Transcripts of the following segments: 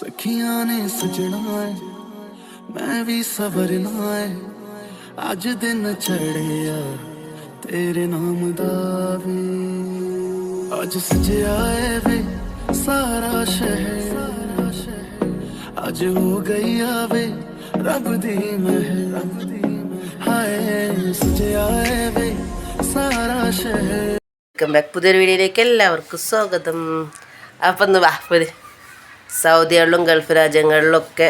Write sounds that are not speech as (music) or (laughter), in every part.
सखिया ने सजना है मैं भी सवरना है अज दिन चढ़िया तेरे नाम दावे अज सजया है वे सारा शहर अज हो गई आवे रब दी मह हाय सजया है वे സാറാ വെൽക്കം ബാക്ക് പുതിയൊരു വീഡിയോയിലേക്ക് എല്ലാവർക്കും സ്വാഗതം അപ്പം ഒന്ന് വാ പോരെ സൗദികളിലും ഗൾഫ് രാജ്യങ്ങളിലൊക്കെ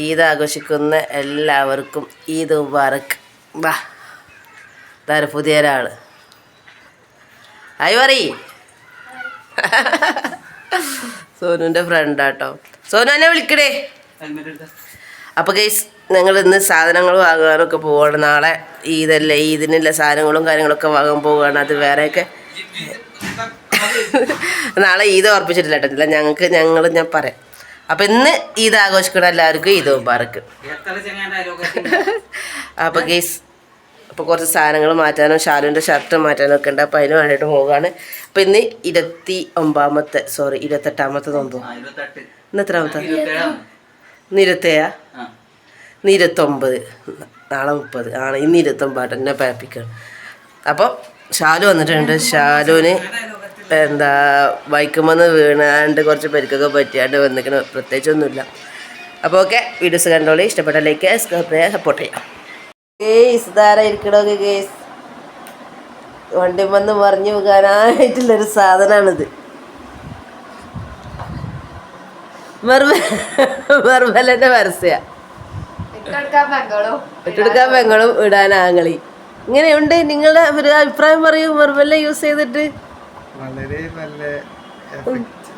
ഈദ് ആഘോഷിക്കുന്ന എല്ലാവർക്കും ഈദ് മുബാറക്ക് വാ താര പുതിയ ഒരാൾ ആയി പറ സോനുവിന്റെ ഫ്രണ്ടാട്ടോ സോനു എന്നെ വിളിക്കണേ അപ്പോൾ ഗൈസ് ഞങ്ങൾ ഇന്ന് സാധനങ്ങൾ വാങ്ങാനൊക്കെ പോവുകയാണ് നാളെ ഈദല്ലേ ഈദിനുള്ള സാധനങ്ങളും കാര്യങ്ങളൊക്കെ വാങ്ങാൻ പോവുകയാണ് അത് വേറെയൊക്കെ (laughs) നാളെ ഈദ് ഓർപ്പിച്ചിട്ടില്ല കേട്ടോ. ഞങ്ങൾക്ക് ഞങ്ങൾ ഞാൻ പറയാം. അപ്പം ഇന്ന് ഈദ് ആഘോഷിക്കണം എല്ലാവർക്കും ഈദ് മുബാറക്ക് അപ്പൊ ഗീസ് അപ്പോൾ കുറച്ച് സാധനങ്ങൾ മാറ്റാനും ഷാലുവിന്റെ ഷർട്ട് മാറ്റാനും ഒക്കെ ഉണ്ട്. അപ്പോൾ അതിന് വേണ്ടിയിട്ട് പോവുകയാണ് അപ്പോൾ ഇന്ന് ഇരുപത്തി ഒമ്പാമത്തെ സോറി ഇരുപത്തെട്ടാമത്തെ നോമ്പ് ഇന്ന് എത്രാമത്തെ? ഇന്ന് ഇരുപത്തേഴാ? ഇന്ന് ഇരുപത്തൊമ്പത്. നാളെ മുപ്പത്. ആണ് ഇന്ന് ഇരുപത്തൊമ്പത് എന്നെ പേപ്പിക്കണം അപ്പോൾ ഷാലു വന്നിട്ടുണ്ട്. ഷാലുവിന് എന്താ വൈക്കുമെന്ന് വീണാണ്ട് കുറച്ച് പരിക്കൊക്കെ പറ്റിയാണ്ട് വന്നിരിക്കണ പ്രത്യേകിച്ചൊന്നുമില്ല. അപ്പോൾ ഓക്കെ വീഡിയോസ് കണ്ടോളി ഇഷ്ടപ്പെട്ട ലൈക്ക് സപ്പോർട്ട് ചെയ്യാം. ഗേസ് ധാരാ ഇരിക്കണമൊക്കെ ഗേസ് വണ്ടി വന്ന് മറിഞ്ഞു പോകാനായിട്ടുള്ളൊരു സാധനമാണിത് മെർമലന്റെ പരസ്യ. ഇട്ടെടുക്കാൻ പെങ്ങളും ഇടാൻ ആങ്ങളി. ഇങ്ങനെയുണ്ട്. നിങ്ങളുടെ ഒരു അഭിപ്രായം പറയൂ. മെർമല യൂസ് ചെയ്തിട്ട്. വളരെ നല്ല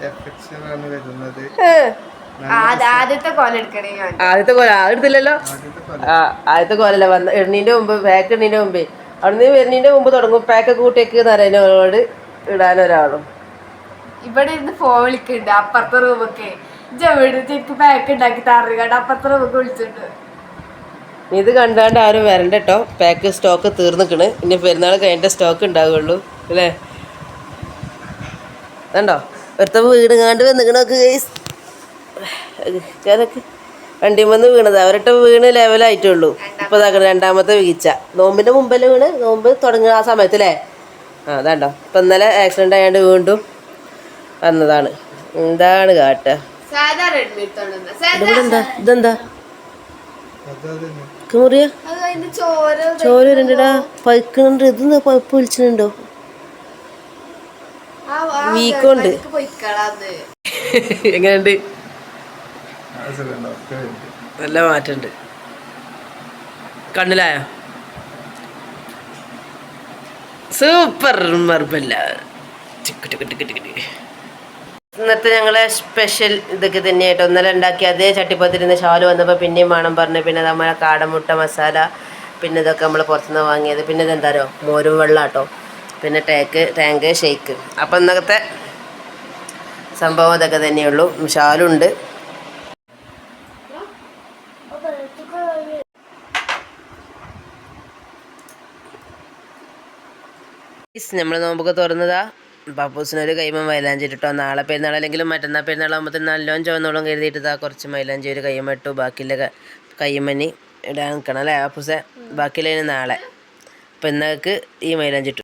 എഫക്ഷൻ വരുന്നത്. ആദ്യത്തെ കോല എടുക്കണേ ഞാൻ. ആദ്യത്തെ കോല എടുത്തില്ലല്ലോ? ആദ്യത്തെ കോലല്ല വന്ന എണ്ണീന്റെ മുമ്പ് പാക്ക് എണ്ണീന്റെ മുമ്പേ. അവിടുന്ന് എണ്ണീന്റെ മുമ്പ് തുടങ്ങും. പാക്ക് കൂട്ടിയേക്ക് നരേനോട് ഇടാനൊരാളും ഇടാൻ ഒരാളും. ഇവിടെ ഇരുന്ന് ഫോൺ വിളിക്കുന്നുണ്ട് അപ്പുറത്തെ റൂമൊക്കെ പാക്ക് ഉണ്ടാക്കി തറുകട അപ്പുറത്തെ റൂമൊക്കെ വിളിച്ചിട്ടുണ്ട്. ഇത് കണ്ടാണ്ട് ആരും വരണ്ട കേട്ടോ. പാക്ക് സ്റ്റോക്ക് തീർന്നിക്കണ്. ഇനി പെരുന്നാൾ കഴിഞ്ഞിട്ട് സ്റ്റോക്ക് ഉണ്ടാവുള്ളൂ അല്ലേ? കണ്ടോ? ഒരുത്ത വീട് കാണ്ട് വന്നിക്കണൊക്കെ ഗൈസ് അതൊക്കെ വണ്ടി വന്ന് വീണത്. അവരൊട്ട് വീണ് ലെവലായിട്ടുള്ളൂ ഇപ്പൊ ഇതാക്കണ രണ്ടാമത്തെ വീഴ്ച. നോമ്പിന്റെ മുമ്പല്ലേ വീണ്? നോമ്പ് തുടങ്ങുന്ന ആ സമയത്തല്ലേ ആ അതാണ്ടോ ഇപ്പൊ ഇന്നലെ ആക്സിഡന്റ് ആയാണ്ട് വീണ്ടും വന്നതാണ്. എന്താണ് കാട്ടുക ഇതെന്താ? ചോര ചോര രണ്ടടാ പഴുക്കുന്നുണ്ട് ഇതെന്താ പഴുപ്പ് വിളിച്ചിട്ടുണ്ടോ? വീക്കോണ്ട്. എങ്ങനെയുണ്ട്. നല്ല മാറ്റമുണ്ട്. കണ്ണിലായ? സൂപ്പർ മർബല്ല. ഇന്നത്തെ ഞങ്ങളെ സ്പെഷ്യൽ ഇതൊക്കെ തന്നെയായിട്ട് ഒന്നല ഉണ്ടാക്കി അതേ ചട്ടിപ്പത്തിരുന്ന് ഷാൽ വന്നപ്പോൾ പിന്നെയും വേണം പറഞ്ഞു. പിന്നെ നമ്മളെ കാടമുട്ട മസാല പിന്നെ ഇതൊക്കെ നമ്മൾ പുറത്തുനിന്ന് വാങ്ങിയത്. പിന്നെ ഇതെന്താരോ മോരും വെള്ളം കേട്ടോ പിന്നെ ടേക്ക് ടാങ്ക് ഷെയ്ക്ക് അപ്പം ഇന്നത്തെ സംഭവം ഇതൊക്കെ തന്നെയുള്ളൂ. ഷാലുണ്ട് നമ്മൾ നോമ്പൊക്കെ തുറന്നതാ. പപ്പൂസിനൊരു കൈമ മൈലാഞ്ചി ഇട്ടോ നാളെ പെരുന്നാൾ അല്ലെങ്കിലും മറ്റന്നാൾ പെരുന്നാൾ ആകുമ്പോൾ നല്ലോണം ചുവന്നോളം കരുതിയിട്ട് കുറച്ച് മൈലാഞ്ചി ഒരു കൈമ ഇട്ടു. ബാക്കിയുള്ള കൈമണി ഇടാൻ നിൽക്കണം അല്ലേ പപ്പൂസെ ബാക്കിയുള്ള നാളെ. അപ്പം ഇന്നേക്ക് ഈ മൈലാഞ്ചി ഇട്ടു.